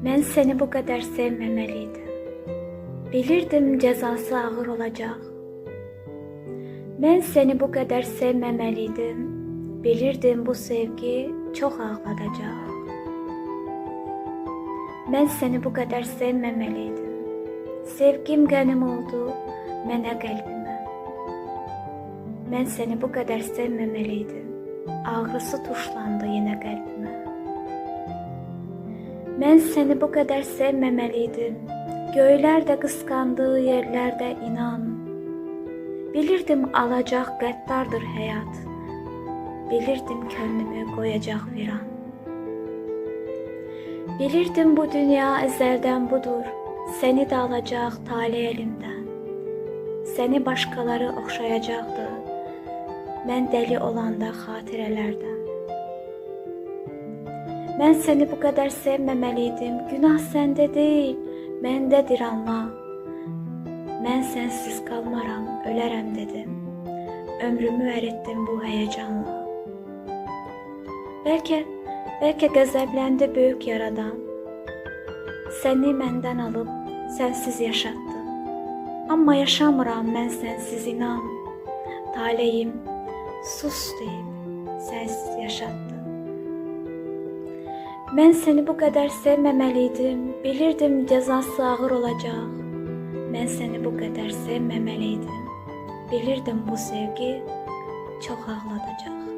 Mən səni bu qədər sevməməliydim. Bilirdim cəzası ağır olacaq. Mən səni bu qədər sevməməliydim. Bilirdim bu sevgi çox ağladacaq. Mən səni bu qədər sevməməliydim. Sevgim qənim oldu mənə qəlbimə. Mən səni bu qədər sevməməliydim. Ağrısı tuşlandı yenə qəlbimə. Mən səni bu qədər sevməməliydim. Göylər də qısqandığı yerlərdə inan. Bilirdim alacaq qəddardır həyat. Bilirdim könlümü qoyacaq viran. Bilirdim bu dünya əzəldən budur. Səni də alacaq tale elimdən. Səni başqaları oxşayacaqdı. Mən dəli olanda xatirələrdən. Mən səni bu qədər sevməməliydim. Günah səndə deyil, məndədir anla. Mən sənsiz qalmaram, ölərəm dedim. Ömrümü əritdim bu həyəcanla. Bəlkə, bəlkə qəzəbləndi böyük yaradan. Səni məndən alıb sənsiz yaşatdı. Amma yaşamıram mən sənsiz inan. Taleyim sus deyib sənsiz yaşatdı. Mən səni bu qədər sevməməliydim. Bilirdim cəzası ağır olacaq. Mən səni bu qədər sevməməliydim. Bilirdim bu sevgi çox ağladacaq.